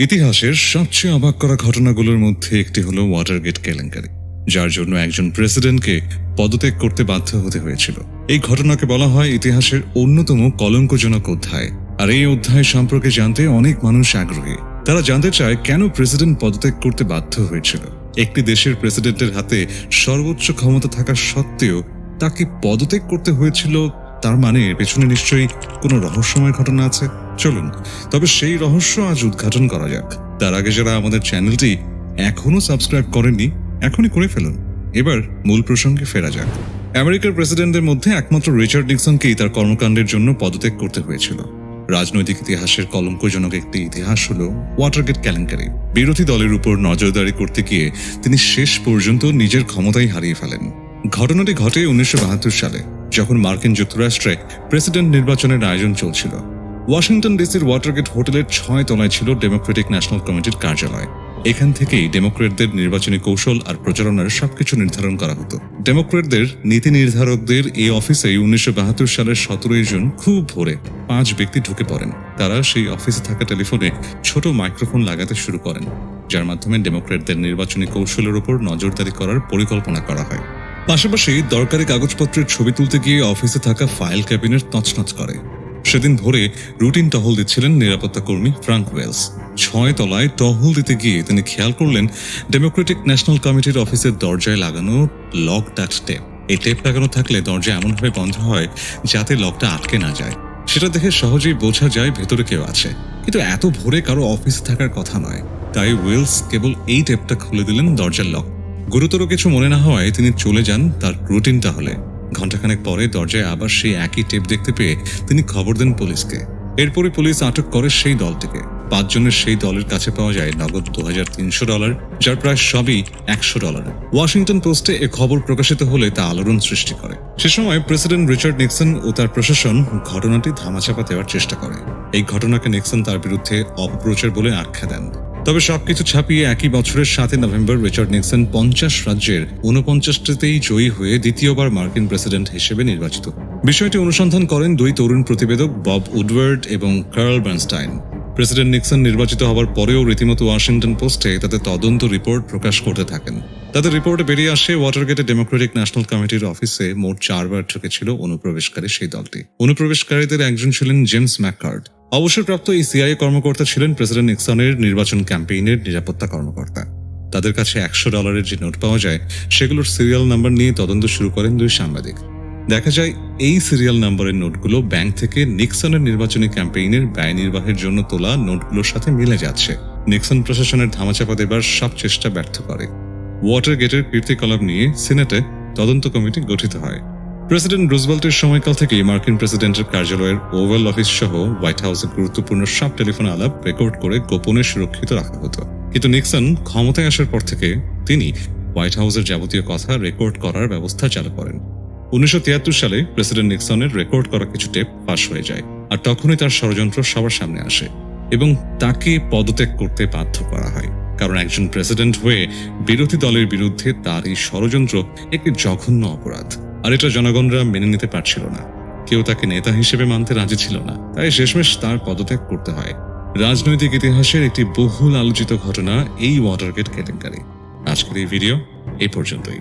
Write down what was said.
ইতিহাসের সবচেয়ে অবাক করা ঘটনাগুলোর মধ্যে একটি হলো ওয়াটারগেট কেলেঙ্কারি, যার জন্য একজন প্রেসিডেন্টকে পদত্যাগ করতে বাধ্য হতে হয়েছিল। এই ঘটনাকে বলা হয় ইতিহাসের অন্যতম কলঙ্কজনক অধ্যায়। আর এই অধ্যায় সম্পর্কে জানতে অনেক মানুষ আগ্রহী। তারা জানতে চায় কেন প্রেসিডেন্ট পদত্যাগ করতে বাধ্য হয়েছিল। একটি দেশের প্রেসিডেন্টের হাতে সর্বোচ্চ ক্ষমতা থাকা সত্ত্বেও তাকে পদত্যাগ করতে হয়েছিল তার মানে পেছনে নিশ্চয়ই কোনো রহস্যময় ঘটনা আছে? চলুন, তবে সেই রহস্য আজ উদ্ঘাটন করা যাক। তার আগে যারা আমাদের চ্যানেলটি এখনও সাবস্ক্রাইব করেননি, এখনই করে ফেলুন। এবার মূল প্রসঙ্গে ফেরা যাক। আমেরিকার প্রেসিডেন্টদের মধ্যে একমাত্র রিচার্ড নিক্সনকেই তার কর্মকাণ্ডের জন্য পদত্যাগ করতে হয়েছিল। রাজনৈতিক ইতিহাসের কলঙ্কজনক একটি ইতিহাস হল ওয়াটারগেট কেলেঙ্কারি বিরোধী দলের উপর নজরদারি করতে গিয়ে তিনি শেষ পর্যন্ত নিজের ক্ষমতাই হারিয়ে ফেলেন। ঘটনাটি ঘটে উনিশশো বাহাত্তর সালে। যখন মার্কিন যুক্তরাষ্ট্রে প্রেসিডেন্ট নির্বাচনের আয়োজন চলছিল, ওয়াশিংটন ডিসির ওয়াটারগেট হোটেলের ছয় তলায় ছিল ডেমোক্রেটিক ন্যাশনাল কমিটির কার্যালয়। এখান থেকেই ডেমোক্রেটদের নির্বাচনী কৌশল আর প্রচারণার সবকিছু নির্ধারণ করা হতো। ডেমোক্রেটদের নীতি নির্ধারকদের এই অফিসে উনিশশো বাহাত্তর সালের সতেরোই জুন খুব ভোরে পাঁচ ব্যক্তি ঢুকে পড়েন। তারা সেই অফিসে থাকা টেলিফোনে ছোট মাইক্রোফোন লাগাতে শুরু করেন, যার মাধ্যমে ডেমোক্রেটদের নির্বাচনী কৌশলের উপর নজরদারি করার পরিকল্পনা করা হয়। পাশাপাশি দরকারি কাগজপত্রের ছবি তুলতে গিয়ে অফিসে থাকা ফাইল ক্যাবিনেট তছনছ করে। সেদিন ভোরে রুটিন টহল দিচ্ছিলেন নিরাপত্তা কর্মী ফ্রাঙ্ক ওয়েলস। ছয় তলায় টহল দিতে গিয়ে তিনি খেয়াল করলেন, ডেমোক্রেটিক ন্যাশনাল কমিটির অফিসের দরজায় লাগানো লক ডাক টেপ। এই টেপ লাগানো থাকলে দরজা এমনভাবে বন্ধ হয় যাতে লকটা আটকে না যায়। সেটা দেখে সহজেই বোঝা যায় ভেতরে কেউ আছে। কিন্তু এত ভোরে কারও অফিসে থাকার কথা নয়। তাই ওয়েলস কেবল এই টেপটা খুলে দিলেন দরজার লক গুরুতর কিছু মনে না হওয়ায় তিনি চলে যান তার রুটিন তাহলে ঘন্টাখানেক পরে দরজায় আবার সেই একই টেপ দেখতে পেয়ে তিনি খবর দেন পুলিশকে। এরপরই পুলিশ আটক করে সেই দলটিকে। পাঁচজনের সেই দলের কাছে পাওয়া যায় নগদ দু হাজার তিনশো ডলার, যার প্রায় সবই একশো ডলার। ওয়াশিংটন পোস্টে এ খবর প্রকাশিত হলে তা আলোড়ন সৃষ্টি করে। সে সময় প্রেসিডেন্ট রিচার্ড নিক্সন ও তার প্রশাসন ঘটনাটি ধামাচাপা দেওয়ার চেষ্টা করে। এই ঘটনাকে নিক্সন তার বিরুদ্ধে অপপ্রচার বলে আখ্যা দেন। তবে সবকিছু ছাপিয়ে একই বছরের সাতই নভেম্বর রিচার্ড নিক্সন পঞ্চাশ রাজ্যের উনপঞ্চাশটিতেই জয়ী হয়ে দ্বিতীয়বার মার্কিন প্রেসিডেন্ট হিসেবে নির্বাচিত। বিষয়টি অনুসন্ধান করেন দুই তরুণ প্রতিবেদক বব উডওয়ার্ড এবং কার্ল বার্নস্টাইন। প্রেসিডেন্ট নিক্সন নির্বাচিত হওয়ার পরেও রীতিমতো ওয়াশিংটন পোস্টে তাদের তদন্ত রিপোর্ট প্রকাশ করতে থাকেন। তাদের রিপোর্টে বেরিয়ে আসে ওয়াটারগেটে ডেমোক্রেটিক ন্যাশনাল কমিটির অফিসে মোট চারবার ঢুকেছিল অনুপ্রবেশকারী সেই দলটি। অনুপ্রবেশকারীদের একজন ছিলেন জেমস ম্যাককার্ড অবসরপ্রাপ্ত এই সিআইএ কর্মকর্তা ছিলেন প্রেসিডেন্ট নিক্সনের নির্বাচন ক্যাম্পেইনের নিরাপত্তা কর্মকর্তা। তাদের কাছে একশো ডলারের যে নোট পাওয়া যায়, সেগুলোর সিরিয়াল নাম্বার নিয়ে তদন্ত শুরু করেন দুই সাংবাদিক। দেখা যায়, এই সিরিয়াল নাম্বারের নোটগুলো ব্যাংক থেকে নিক্সনের নির্বাচনী ক্যাম্পেইনের ব্যয় নির্বাহের জন্য তোলা নোটগুলোর সাথে মিলে যাচ্ছে। নিক্সন প্রশাসনের ধামাচাপা দেবার সব চেষ্টা ব্যর্থ করে। ওয়াটার গেটের কীর্তিকলাপ নিয়ে সিনেটে তদন্ত কমিটি গঠিত হয়। প্রেসিডেন্ট রুজভেল্টের সময়কাল থেকেই মার্কিন প্রেসিডেন্টের কার্যালয়ের ওভাল অফিস সহ হোয়াইট হাউসের গুরুত্বপূর্ণ সব টেলিফোন আলাপ রেকর্ড করে গোপনে সুরক্ষিত রাখা হতো। কিন্তু নিক্সন ক্ষমতায় আসার পর থেকে তিনি হোয়াইট হাউসের যাবতীয় কথা রেকর্ড করার ব্যবস্থা চালু করেন। উনিশশো তিয়াত্তর সালে প্রেসিডেন্ট নিক্সনের রেকর্ড করা কিছু টেপ পাশ হয়ে যায় আর তখনই তার ষড়যন্ত্র সবার সামনে আসে এবং তাকে পদত্যাগ করতে বাধ্য করা হয়। কারণ একজন প্রেসিডেন্ট হয়ে বিরোধী দলের বিরুদ্ধে তার এই ষড়যন্ত্র একটি জঘন্য অপরাধ। আর এটা জনগণরা মেনে নিতে পারছিল না। কেউ তাকে নেতা হিসেবে মানতে রাজি ছিল না। তাই শেষমেশ তার পদত্যাগ করতে হয়। রাজনৈতিক ইতিহাসের একটি বহুল আলোচিত ঘটনা এই ওয়াটারগেট কেলেঙ্কারি আজকের এই ভিডিও এই পর্যন্তই।